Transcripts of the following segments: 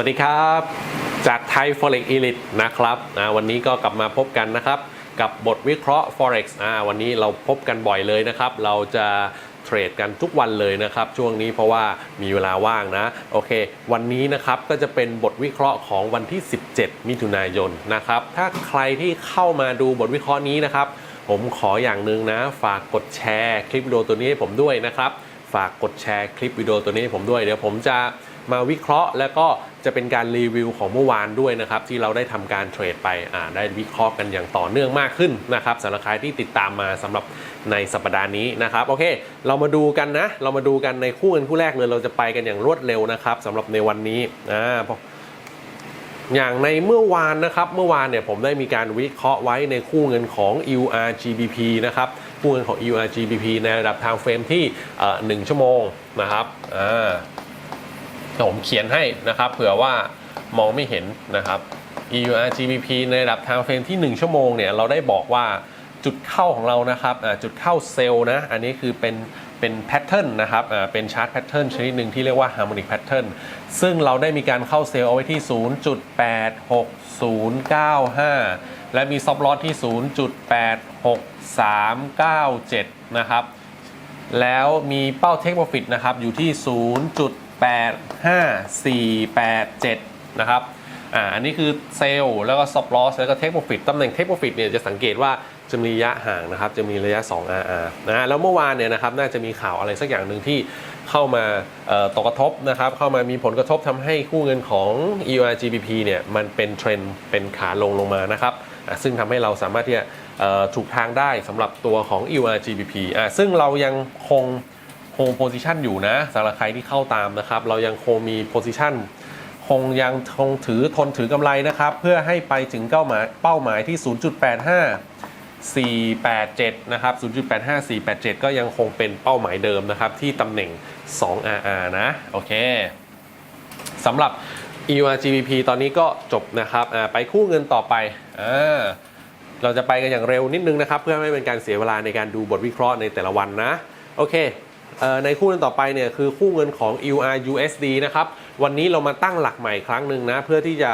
วัสดีครับ จากไทย Forex Elite นะครับอ่าวันนี้ก็กลับมาพบกันนะครับกับบทวิเคราะห์ Forex อ่าวันนี้เราพบกันบ่อยเลยนะครับ เราจะเทรดกันทุกวันเลยนะครับ ช่วงนี้เพราะว่ามีเวลาว่างนะ โอเค วันนี้นะครับก็จะเป็นบทวิเคราะห์ของวันที่ 17 มิถุนายนนะครับ ถ้าใครที่เข้ามาดูบทวิเคราะห์นี้นะครับ ผมขออย่างหนึ่งนะ ฝากกดแชร์คลิปวิดีโอตัวนี้ให้ผมด้วยนะครับ ฝากกดแชร์คลิปวิดีโอตัวนี้ให้ผมด้วยเดี๋ยวผมจะ มาวิเคราะห์ แล้วก็จะเป็นการรีวิวของเมื่อวานด้วยนะครับ ที่เราได้ทำการเทรดไปอ่าได้วิเคราะห์กันอย่างต่อเนื่องมากขึ้นนะครับสำหรับใครที่ติดตามมาสำหรับในสัปดาห์นี้นะครับโอเค เรามาดูกันนะ เรามาดูกันในคู่กันคู่แรกเลยเราจะไปกันอย่างรวดเร็วนะครับสำหรับในวันนี้อ่าอย่างในเมื่อวานนะครับเมื่อวานเนี่ยผมได้มีการวิเคราะห์ไว้ในคู่เงินของ URGBP นะครับคู่เงินของ URGBP ในระดับทางเฟรมที่เอ่อ1ชั่วโมงนะครับอ่า ผมเขียนให้นะครับเผื่อว่ามองไม่เห็นนะครับ EURGBP ในระดับทางเฟรมที่ 1 ชั่วโมงเนี่ยเราได้บอกว่าจุดเข้าของเรานะครับจุดเข้าเซลล์นะอันนี้คือเป็นเป็นแพทเทิร์นนะครับเป็นชาร์ตแพทเทิร์นชนิดหนึ่งที่เรียกว่า harmonic pattern ซึ่งเราได้มีการเข้าเซลล์เอาไว้ที่ 0.86095 และมีซับลอตที่ 0.86397 นะครับ แล้วมีเป้า Take Profit นะครับอยู่ที่ 8 5 4 8 7 นะครับอ่าอันนี้คือเซลล์แล้วก็ Stop Loss แล้วก็ Take Profit ตำแหน่ง Take Profit เนี่ยจะสังเกตว่าจะมีระยะห่างนะครับ จะมีระยะ 2 RR นะฮะแล้วเมื่อวานเนี่ยนะครับน่าจะมีข่าวอะไรสักอย่างหนึ่งที่เข้ามาเอ่อตกกระทบนะครับ เข้ามามีผลกระทบทำให้คู่เงินของ EURGBP เนี่ยมันเป็นเทรนด์เป็นขาลงลงมานะครับซึ่งทำให้เราสามารถที่จะถูกทางได้สำหรับตัวของ EURGBP ซึ่งเรายังคง คงโพซิชันอยู่นะสำหรับใครที่เข้าตามนะครับ เรายังคงมีโพซิชันคงยังคงถือทนถือกำไรนะครับ เพื่อให้ไปถึงเป้าหมายเป้าหมายที่ 0.85 487 นะครับ 0.85 487 ก็ยังคงเป็นเป้าหมายเดิมนะครับ ที่ตำแหน่ง 2RR นะ โอเคสำหรับ EURGBP ตอนนี้ก็จบนะครับไปคู่เงินต่อไปอ่าเราจะไปกันอย่างเร็วนิดนึงนะครับ เพื่อไม่เป็นการเสียเวลาในการดูบทวิเคราะห์ในแต่ละวันนะ โอเค ในคู่เงินต่อไปเนี่ยคือคู่เงินของ EURUSD นะครับ วันนี้เรามาตั้งหลักใหม่ครั้งหนึ่งนะ เพื่อที่จะ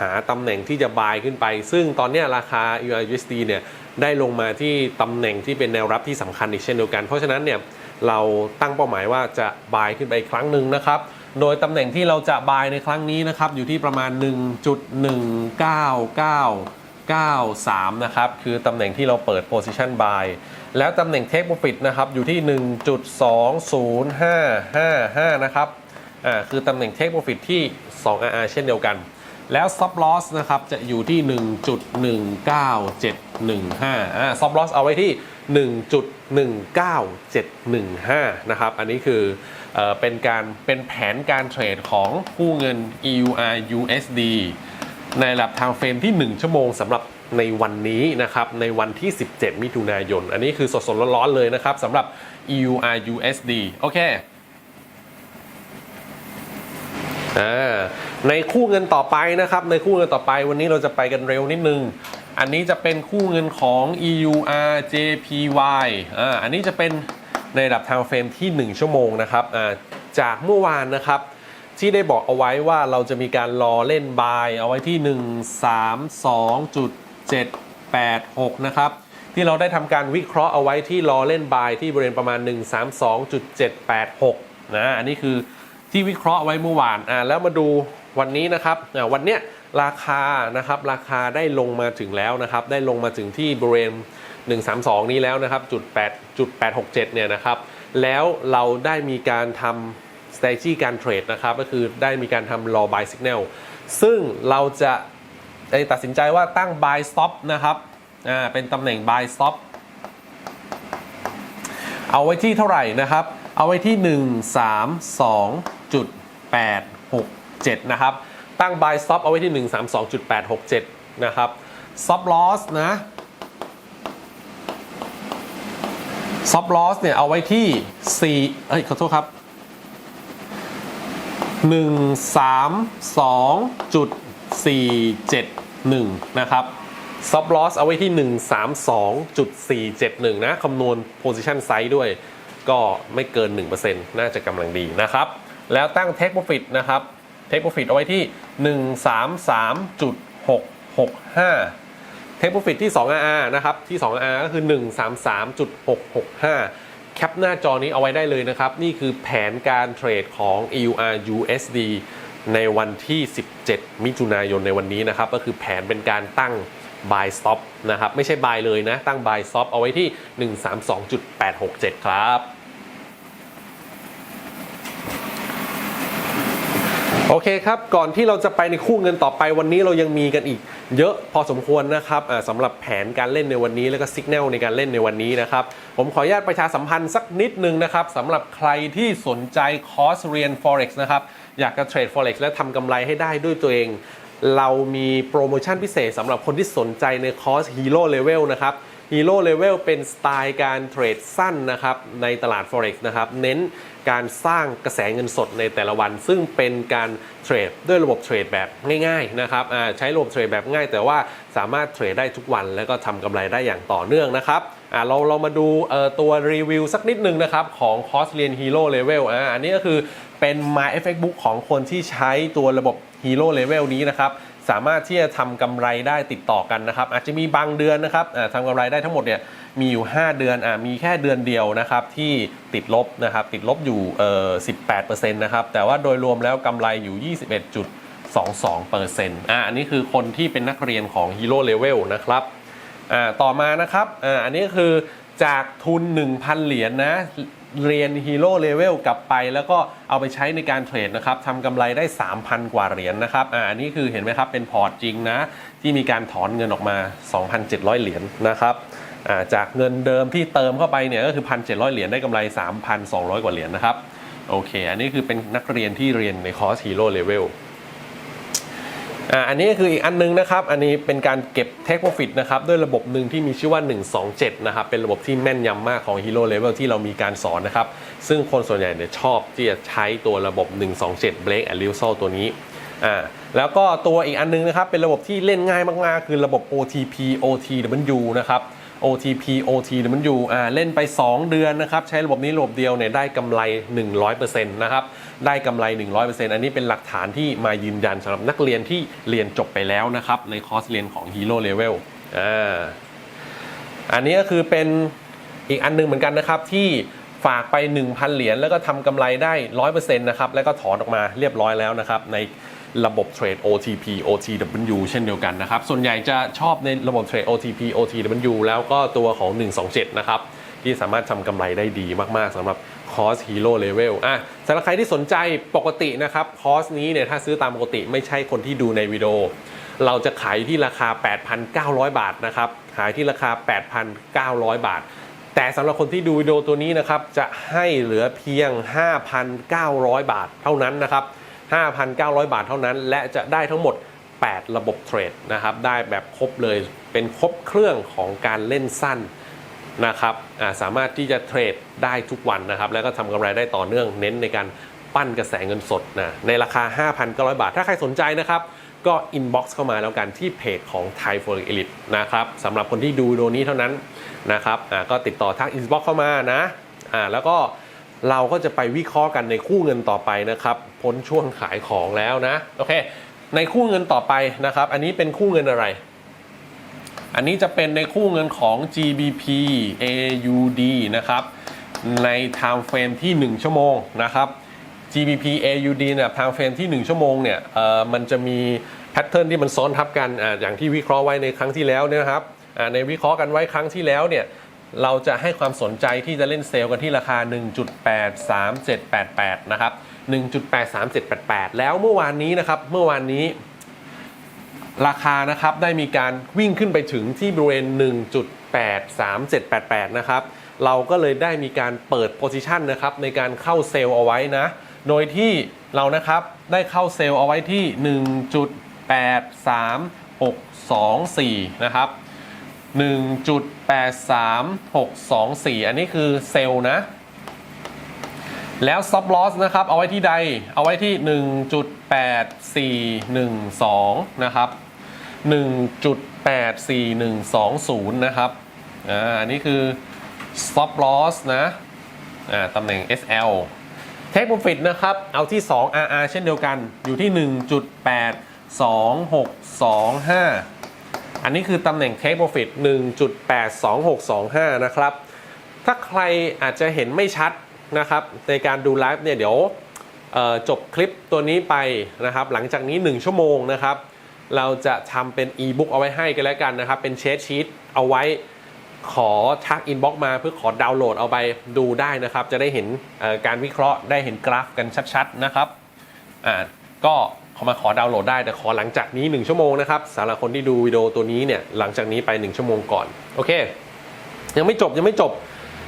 หาตำแหน่งที่จะบายขึ้นไป ซึ่งตอนนี้ราคา EURUSD เนี่ยได้ลงมาที่ตำแหน่งที่เป็นแนวรับที่สำคัญอีกเช่นเดียวกัน เพราะฉะนั้นเนี่ยเราตั้งเป้าหมายว่าจะบายขึ้นไปอีกครั้งหนึ่งนะครับ โดยตำแหน่งที่เราจะบายในครั้งนี้นะครับอยู่ที่ประมาณ 1.19993นะครับ คือตำแหน่งที่เราเปิด position buy แล้วตำแหน่ง take profit นะครับอยู่ที่ 1.20555 นะครับอ่าคือตำแหน่ง take profit ที่ 2RR เช่นเดียวกัน แล้ว stop loss นะครับจะอยู่ที่ 1.19715อ่า stop loss เอาไว้ที่ 1.19715 นะครับ อันนี้คือเอ่อเป็นการเป็นแผนการเทรดของคู่เงิน EUR USD ในระดับทางเฟรมที่ 1 ชั่วโมงสำหรับ ในวันนี้นะครับในวันที่ 17 มิถุนายน อันนี้คือสดๆร้อนๆเลยนะครับสำหรับ EUR USD โอเคอ่าในคู่เงินต่อไปนะครับในคู่เงินต่อไปวันนี้เราจะไปกันเร็วนิดนึง อันนี้จะเป็นคู่เงินของ EUR JPY อ่าอันนี้จะเป็นในระดับทางเฟรมที่ 1 ชั่วโมงนะครับอ่าจากเมื่อวานนะครับที่ได้บอกเอาไว้ว่าเราจะมีการรอเล่นบายเอาไว้ที่ 1 3 2 786 นะครับ ที่เราได้ทำการวิเคราะห์เอาไว้ที่รอเล่นบายที่บริเวณประมาณ 132.786 นะ อันนี้คือที่วิเคราะห์ไว้เมื่อวาน อ่า แล้วมาดูวันนี้นะครับ อ่า วันเนี้ยราคา นะครับ ราคาได้ลงมาถึงแล้วนะครับ ได้ลงมาถึงที่บริเวณ 132 นี้แล้วนะครับ จุด8จุด867 เนี่ยนะครับ แล้วเราได้มีการทำ strategy การเทรดนะครับ ก็คือได้มีการทำ raw buy signal ซึ่งเราจะ ตัดสินใจว่าตั้ง buy stop นะครับอ่าเป็นตำแหน่ง buy stop เอาไว้ที่เท่าไหร่นะครับ เอาไว้ที่ 132.867 นะครับ ตั้ง buy stop เอาไว้ที่ 132.867 นะครับ stop loss นะ stop loss เนี่ยเอาไว้ที่4เอ้ยขอโทษครับ 1471 นะครับ stop loss เอาไว้ที่ 132.471 นะ คำนวณ position size ด้วย ก็ไม่เกิน 1%น่าจะกำลังดีนะครับ แล้วตั้ง take profit นะครับ Take Profit เอาไว้ที่ 133.665 Take Profit ที่ 2RR นะครับ ที่ 2RR ก็คือ 133.665 แคปหน้าจอนี้เอาไว้ได้เลยนะครับ นี่คือแผนการเทรดของ EUR USD ในวันที่ 17 มิถุนายนในวันนี้นะครับ ก็คือแผนเป็นการตั้ง buy stop นะครับ ไม่ใช่ buy เลยนะ ตั้ง buy stop เอาไว้ที่ 132.867 ครับ โอเคครับ ก่อนที่เราจะไปในคู่เงินต่อไปวันนี้เรายังมีกันอีก เยอะพอสมควรนะครับสำหรับแผนการเล่นในวันนี้แล้วก็สัญญาณในการเล่นในวันนี้นะครับ ผมขออนุญาตประชาสัมพันธ์สักนิดนึงนะครับสำหรับใครที่สนใจคอร์สเรียน Forex นะครับอยากจะเทรด Forex และทำกำไรให้ได้ด้วยตัวเองเรามีโปรโมชั่นพิเศษสำหรับคนที่สนใจในคอร์ส Hero Level นะครับ Hero Level เป็นสไตล์การเทรดสั้นนะครับในตลาด Forex นะครับ เน้น การสร้างกระแสเงินสดในแต่ละวัน ซึ่งเป็นการเทรดด้วยระบบเทรดแบบง่ายๆนะครับใช้ระบบเทรดแบบง่าย แต่ว่าสามารถเทรดได้ทุกวัน แล้วก็ทำกำไรได้อย่างต่อเนื่องนะครับเราเรามาดูตัวรีวิวสักนิดนึงนะครับ ของคอร์สเรียน Hero Level อ่าอันนี้ก็คือเป็น My Effect Book ของคนที่ใช้ตัวระบบ Hero Level นี้นะครับ สามารถที่จะทำกำไรได้ติดต่อกันนะครับ อาจจะมีบางเดือนนะครับทำกำไรได้ทั้งหมดเนี่ยมีอยู่ 5 เดือนอ่ามีแค่เดือนเดียวนะครับที่ติดลบนะครับติดลบอยู่เอ่อ18%นะครับแต่ว่าโดยรวมแล้วกำไรอยู่ 21.22%อ่าอันนี้คือคนที่เป็นนักเรียนของ Hero Level นะครับอ่าต่อมานะครับอ่าอันนี้คือ จากทุน 1,000 เหรียญนะเรียน Hero Level กลับไป แล้วก็เอาไปใช้ในการเทรดนะครับทำกำไรได้ 3,000 กว่าเหรียญนะครับอ่านนี้คือเห็นไหมครับ เป็นพอร์ตจริงนะ ที่มีการถอนเงินออกมา 2,700 เหรียญนะครับอ่าจากเงินเดิมที่เติมเข้าไปเนี่ยก็คือ 1,700 เหรียญได้กำไร 3,200 กว่าเหรียญนะครับโอเค อันนี้คือเป็นนักเรียนที่เรียนในคอร์ส Hero Level อ่าอันนี้คืออีกอันนึงนะครับ อันนี้เป็นการเก็บเทคโปรฟิตนะครับด้วยระบบหนึ่งที่มีชื่อว่า 127 นะครับ เป็นระบบที่แม่นยำมากของ Hero Level ที่เรามีการสอนนะครับ ซึ่งคนส่วนใหญ่เนี่ยชอบที่จะใช้ตัวระบบ 127 Break and Reversal ตัวนี้อ่าแล้วก็ตัวอีกอันนึงนะครับ เป็นระบบที่เล่นง่ายมากๆ คือระบบ OTP OTW นะครับ OTP OTW อ่าเล่นไป 2 เดือนนะครับ ใช้ระบบนี้ระบบเดียวเนี่ยได้กำไร 100%นะครับ ได้กำไร 100%อันนี้เป็นหลักฐานที่มายืนยันสำหรับนักเรียนที่เรียนจบไปแล้วนะครับ ในคอร์สเรียนของ Hero Level อ่าอันนี้ก็คือเป็นอีกอันหนึงเหมือนกันนะครับที่ฝากไป 1,000 เหรียญแล้วก็ทำกำไรได้ 100%นะครับแล้วก็ถอนออกมาเรียบร้อยแล้วนะครับใน ระบบเทรด OTP OTW เช่นเดียวกันนะครับ ส่วนใหญ่จะชอบในระบบเทรด OTP OTW แล้วก็ตัวของ 127 นะครับ ที่สามารถทำกำไรได้ดีมาก ๆสำหรับคอร์ส Hero Level อะสำหรับใครที่สนใจปกตินะครับ คอสนี้เนี่ยถ้าซื้อตามปกติไม่ใช่คนที่ดูในวิดีโอ เราจะขายที่ราคา 8,900 บาทนะครับ ขายที่ราคา 8,900 บาทแต่สำหรับคนที่ดูวิดีโอตัวนี้นะครับ จะให้เหลือเพียง 5,900 บาทเท่านั้นนะครับ 5,900 บาทเท่านั้น และจะได้ทั้งหมด 8 ระบบเทรดนะครับ ได้แบบครบเลยเป็นครบเครื่องของการเล่นสั้นนะครับาสามารถที่จะเทรดได้ทุกวันนะครับ แล้วก็ทำกำไรได้ต่อเนื่องเน้นในการปั้นกระแสเงินสดนะในราคา 5,900 บาท ถ้าใครสนใจนะครับก็อินบ็อกซ์เข้ามาแล้วกันที่เพจของ Thai Forex Elite นะครับสำหรับคนที่ดูวิดีโอนี้เท่านั้นนะครับก็ติดต่อทักอินบ็อกซ์เข้ามานะแล้วก็ เราก็จะไปวิเคราะห์กันในคู่เงินต่อไปนะครับ พ้นช่วงขายของแล้วนะ โอเค ในคู่เงินต่อไปนะครับ อันนี้เป็นคู่เงินอะไร อันนี้จะเป็นในคู่เงินของ GBP AUD นะครับ ใน time frame ที่ 1 ชั่วโมงนะครับ GBP AUD เนี่ย time frame ที่ 1 ชั่วโมงเนี่ยเอ่อมันจะมีแพทเทิร์นที่มันซ้อนทับกันอ่าอย่างที่วิเคราะห์ไว้ในครั้งที่แล้วเนี่ยนะครับอ่าในวิเคราะห์กันไว้ครั้งที่แล้วเนี่ย เราจะให้ความสนใจที่จะเล่นเซลล์กันที่ราคา 1.83788 นะครับ 1.83788 แล้วเมื่อวานนี้นะครับ เมื่อวานนี้ ราคานะครับได้มีการวิ่งขึ้นไปถึงที่บริเวณ 1.83788 นะครับ เราก็เลยได้มีการเปิดโพซิชันนะครับในการเข้าเซลล์เอาไว้นะ โดยที่เรานะครับได้เข้าเซลล์เอาไว้ที่ 1.83624 นะครับ 1.83624 อันนี้คือเซลล์นะ แล้ว stop loss นะครับ เอาไว้ที่ใด เอาไว้ที่ 1.8412 นะครับ 1.84120 นะครับ อ่า อันนี้คือ stop loss นะ อ่า ตำแหน่ง SL เทคโปรฟิตนะครับ เอาที่ 2 RR เช่นเดียวกัน อยู่ที่ 1.82625 อันนี้คือตำแหน่ง Take Profit 1.82625 นะครับ ถ้าใครอาจจะเห็นไม่ชัดนะครับในการดูไลฟ์เนี่ยเดี๋ยวจบคลิปตัวนี้ไปนะครับ หลังจากนี้ 1 ชั่วโมงนะครับ เราจะทำเป็นอีบุ๊กเอาไว้ให้กันแล้วกันนะครับ เป็นเช d ชีตเอาไว้ขอทักอินบ็อกมาเพื่อขอดาวน์โหลดเอาไปดูได้นะครับ จะได้เห็นการวิเคราะห์ได้เห็นกราฟกันชัดๆนะครับอ่าก็ ขอมาขอดาวน์โหลดได้แต่ขอหลังจากนี้ 1 ชั่วโมงนะครับสำหรับคนที่ดูวิดีโอตัวนี้เนี่ยหลังจากนี้ไป 1 ชั่วโมงก่อนโอเค ยังไม่จบยังไม่จบ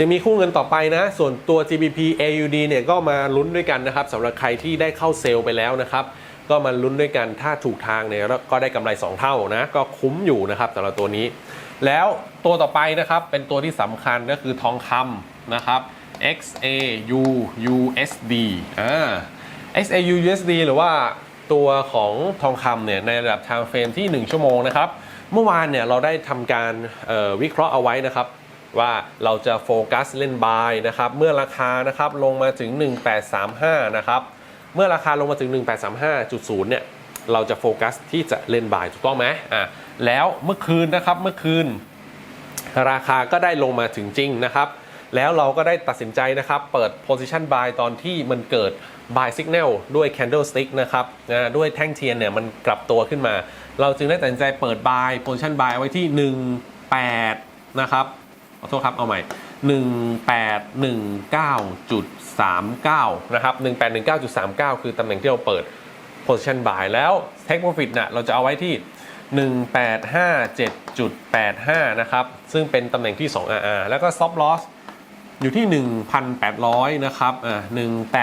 ยังมีคู่เงินต่อไปนะ ส่วนตัว GBP AUD เนี่ยก็มาลุ้นด้วยกันนะครับสำหรับใครที่ได้เข้าเซลล์ไปแล้วนะครับก็มาลุ้นด้วยกันถ้าถูกทางเนี่ยก็ได้กำไร 2 เท่านะก็คุ้มอยู่นะครับสำหรับตัวนี้ แล้วตัวต่อไปนะครับเป็นตัวที่สำคัญก็คือทองคำนะครับ XAU USD อ่า XAU USD หรือว่า ตัวของทองคำเนี่ยในระดับ time frame ที่ 1 ชั่วโมงนะครับ เมื่อวานเนี่ยเราได้ทำการวิเคราะห์เอาไว้นะครับว่าเราจะโฟกัสเล่นบายนะครับเมื่อราคานะครับลงมาถึง 1835 นะครับ เมื่อราคาลงมาถึง 1835.0 เนี่ยเราจะโฟกัสที่จะเล่นบายถูกต้องไหมอะแล้วเมื่อคืนนะครับเมื่อคืน ราคาก็ได้ลงมาถึงจริงนะครับ แล้วเราก็ได้ตัดสินใจนะครับ เปิด position buy ตอนที่มันเกิด buy signal ด้วย candlestick นะครับนะด้วยแท่งเทียนเนี่ยมันกลับตัวขึ้นมา เราจึงได้ตัดสินใจเปิด buy position buy ไว้ที่ 18 นะครับขอโทษครับ เอาใหม่ 1819.39 นะครับ 1819.39 คือตำแหน่งที่เราเปิด position buy แล้ว take profit น่ะเราจะเอาไว้ที่ 1857.85 นะครับ ซึ่งเป็นตำแหน่งที่ 2 RR แล้วก็ stop loss อยู่ที่ 1,800 นะครับ อ่า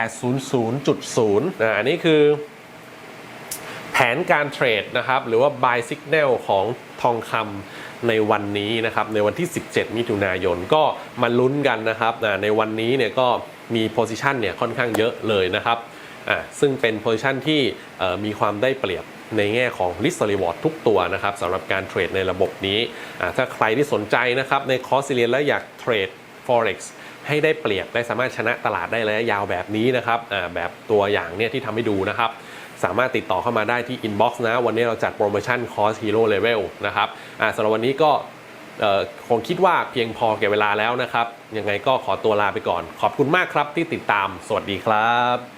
1800.0อ่าอันนี้คือ แผนการเทรดนะครับ หรือว่า buy signal ของทองคำในวันนี้นะครับ ในวันที่ 17 มิถุนายน ก็มาลุ้นกันนะครับอ่าในวันนี้เนี่ยก็มี position เนี่ยค่อนข้างเยอะเลยนะครับอ่าซึ่งเป็น position ที่มีความได้เปรียบในแง่ของ risk reward ทุกตัวนะครับสำหรับการเทรดในระบบนี้ ถ้าใครที่สนใจนะครับในคอร์สเรียนและอยากเทรด forex ให้ได้เปรียบและสามารถชนะตลาดได้ระยะยาวแบบนี้นะครับแบบตัวอย่างเนี่ยที่ทำให้ดูนะครับสามารถติดต่อเข้ามาได้ที่ inbox นะ วันนี้เราจัดโปรโมชั่นคอร์ส Hero Level นะครับอ่าสำหรับวันนี้ก็คงคิดว่าเพียงพอแก่เวลาแล้วนะครับ ยังไงก็ขอตัวลาไปก่อน ขอบคุณมากครับที่ติดตาม สวัสดีครับ